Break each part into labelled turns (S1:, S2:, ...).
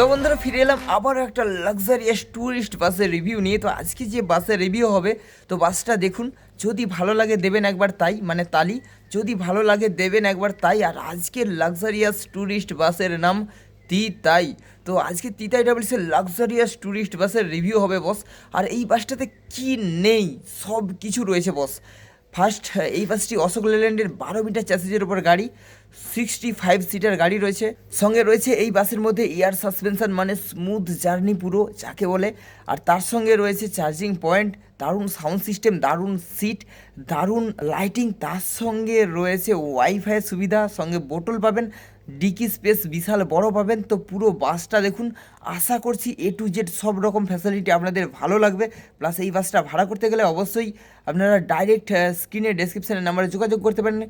S1: তো বন্ধুরা ফিরে এলাম আবার একটা লাক্সারিয়াস ট্যুরিস্ট বাসের রিভিউ নিয়ে। তো আজকে যে বাসের রিভিউ হবে, তো বাসটা দেখুন, যদি ভালো লাগে দেবেন একবার তাই মানে তালি, যদি ভালো লাগে দেবেন একবার তাই। আর আজকের লাক্সারিয়াস ট্যুরিস্ট বাসের নাম তি তাই তো আজকে তিতাই ট্রাভেলসের লাক্সারিয়াস ট্যুরিস্ট বাসের রিভিউ হবে বস আর এই বাসটাতে কি নেই সব কিছু রয়েছে বস ফার্স্ট এই বাসটি অশোক লেল্যান্ডের বারো মিটার চ্যাসেজের উপর গাড়ি সিক্সটি ফাইভ সিটার গাড়ি রয়েছে। সঙ্গে রয়েছে এই বাসের মধ্যে এয়ার সাসপেনশন মানে স্মুথ জার্নি পুরো, যাকে বলে। আর তার সঙ্গে রয়েছে চার্জিং পয়েন্ট দারুণ সাউন্ড সিস্টেম দারুণ সিট দারুণ লাইটিং তার সঙ্গে রয়েছে ওয়াইফাই সুবিধা, সঙ্গে বোটল পাবেন। ডিকি স্পেস বিশাল বড় পাবেন। তো পুরো বাসটা দেখুন, আশা করছি এ টু জেড সব রকম ফ্যাসিলিটি আপনাদের ভালো লাগবে। প্লাস এই বাসটা ভাড়া করতে গেলে অবশ্যই আপনারা ডাইরেক্ট স্ক্রিনে ডেসক্রিপশনের নাম্বারে যোগাযোগ করতে পারেন।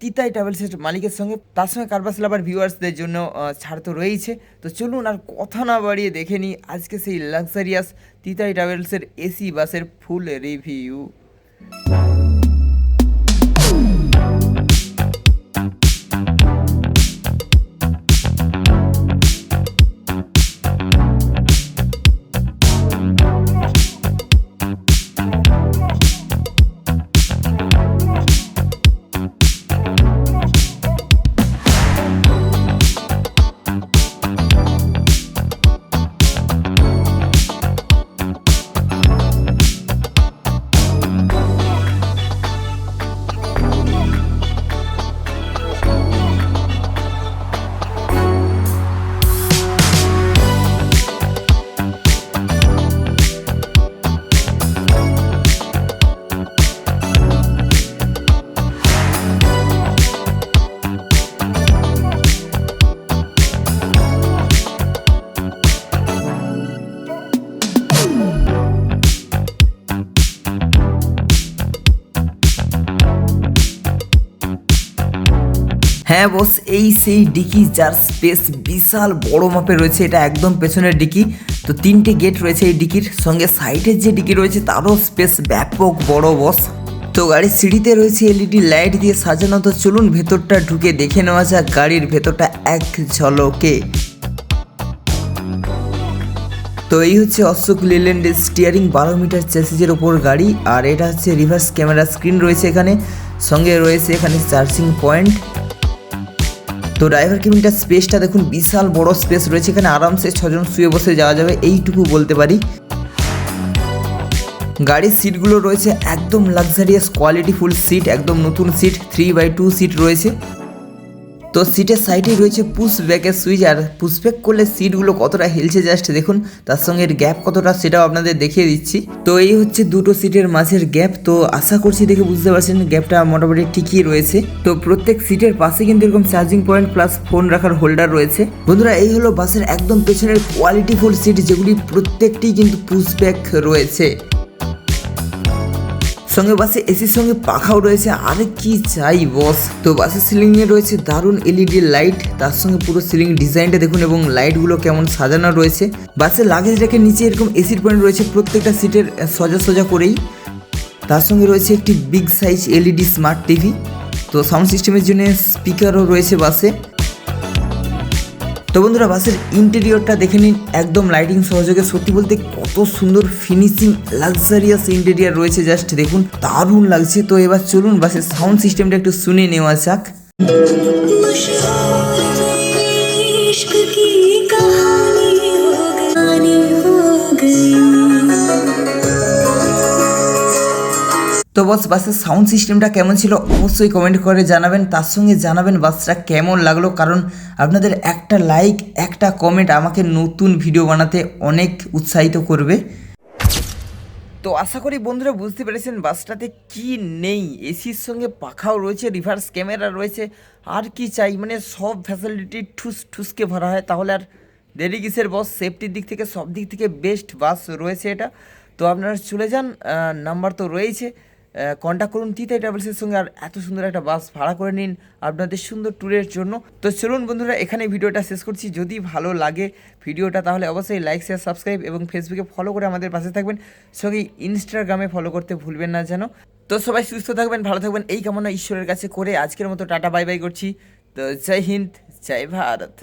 S1: তিতাই ট্রাভেলসের মালিকের সঙ্গে। তার সঙ্গে কারবাস লাভার ভিউয়ার্সদের জন্য ছাড় তো রয়েছে তো চলুন আর কথা না বাড়িয়ে দেখে নিই আজকে সেই লাক্সারিয়াস তিতাই ট্রাভেলসের এসি বাসের ফুল রিভিউ হ্যাঁ বস এই সেই ডিকি যার স্পেস বিশাল বড় মাপে রয়েছে, এটা একদম পেছনের ডিকি। তো তিনটে গেট রয়েছে এই ডিকির, সঙ্গে সাইডের যে ডিকি রয়েছে, তারও স্পেস ব্যাপক বড় বস তো গাড়ির সিঁড়িতে রয়েছে এলইডি লাইট দিয়ে সাজানো, তো চলুন ভেতরটা ঢুকে দেখে নেওয়া যাক গাড়ির ভেতরটা এক ঝলকে। তো এই হচ্ছে অশোক লেল্যান্ডের স্টিয়ারিং বারো মিটার চেসিজের ওপর গাড়ি, আর এটা হচ্ছে রিভার্স ক্যামেরা স্ক্রিন রয়েছে এখানে। সঙ্গে রয়েছে এখানে চার্জিং পয়েন্ট তো ড্রাইভার কেবিনটার স্পেসটা দেখুন, বিশাল বড় স্পেস রয়েছে। এখানে আরামসে ছজন শুয়ে বসে যাওয়া যাবে, এইটুকু বলতে পারি। গাড়ির সিটগুলো রয়েছে, একদম লাক্সারিয়াস কোয়ালিটি ফুল সিট একদম নতুন seat three by two seat রয়েছে। তো সিটের সাইডেই রয়েছে পুশ ব্যাকের সুইচ আর পুশ ব্যাক করলে সিটগুলো কতটা হেলছে জাস্ট দেখুন, তার সঙ্গে এর গ্যাপ কতটা সেটাও আপনাদের দেখিয়ে দিচ্ছি। তো এই হচ্ছে দুটো সিটের মাঝের গ্যাপ তো আশা করছি দেখে বুঝতে পারছেন গ্যাপটা মোটামুটি ঠিকই রয়েছে। তো প্রত্যেক সিটের পাশে কিন্তু এরকম চার্জিং পয়েন্ট প্লাস ফোন রাখার হোল্ডার রয়েছে। বন্ধুরা, এই হলো বাসের একদম পেছনের কোয়ালিটি ফুল সিট যেগুলি প্রত্যেকটি কিন্তু পুশ ব্যাক রয়েছে। সঙ্গে বাসে এসির সঙ্গে পাখাও রয়েছে। আরে কি চাই বস? তো বাসের সিলিং এ রয়েছে দারুণ এলইডি লাইট তার সঙ্গে পুরো সিলিং ডিজাইনটা দেখুন এবং লাইটগুলো কেমন সাজানো রয়েছে। বাসের লাগেজ রেখে নিচে এরকম এসির পয়েন্ট রয়েছে প্রত্যেকটা সিটের সোজা সোজা করেই। তার সঙ্গে রয়েছে একটি big size LED smart TV তো সাউন্ড সিস্টেমের জন্য স্পিকারও রয়েছে বাসে। তো বন্ধুরা, বাসের ইন্টেরিয়রটা দেখে নিন। একদম লাইটিং সহযোগে সত্যি বলতে কত সুন্দর ফিনিশিং লাক্সারিয়াস ইন্টেরিয়ার রয়েছে জাস্ট দেখুন, দারুণ লাগছে। তো এবার চলুন, বাসের সাউন্ড সিস্টেমটা একটু শুনে নেওয়া যাক। তো বস, বাসের সাউন্ড সিস্টেমটা কেমন ছিল? অবশ্যই কমেন্ট করে জানাবেন। তার সঙ্গে জানাবেন বাসটা কেমন লাগল? কারণ আপনাদের একটা লাইক একটা কমেন্ট আমাকে নতুন ভিডিও বানাতে অনেক উৎসাহিত করবে। তো আশা করি বন্ধুরা বুঝতে পেরেছেন বাসটাতে কি নেই। এসির সঙ্গে পাখাও রয়েছে রিভার্স ক্যামেরা রয়েছে। আর কি চাই? মানে সব ফ্যাসিলিটি ঠুস ঠুসকে ভরা হয়। তাহলে আর দেরি কিসের বস? সেফটির দিক থেকে, সব দিক থেকে বেস্ট বাস রয়েছে এটা। তো আপনারা চলে যান নাম্বার তো রয়েছে। কন্ট্যাক্ট করুন তিতাই ট্রাভেলসের সঙ্গে আর এত সুন্দর একটা বাস ভাড়া করে নিন আপনাদের সুন্দর ট্যুরের জন্য। তো চলুন বন্ধুরা, এখানে ভিডিওটা শেষ করছি। যদি ভালো লাগে ভিডিওটা, তাহলে অবশ্যই লাইক শেয়ার সাবস্ক্রাইব এবং ফেসবুকে ফলো করে আমাদের পাশে থাকবেন। সঙ্গে ইনস্টাগ্রামে ফলো করতে ভুলবেন না যেন। তো সবাই সুস্থ থাকবেন, ভালো থাকবেন। এই কামনা ঈশ্বরের কাছে করে আজকের মতো টাটা বাই বাই করছি। তো জয় হিন্দ, জয় ভারত।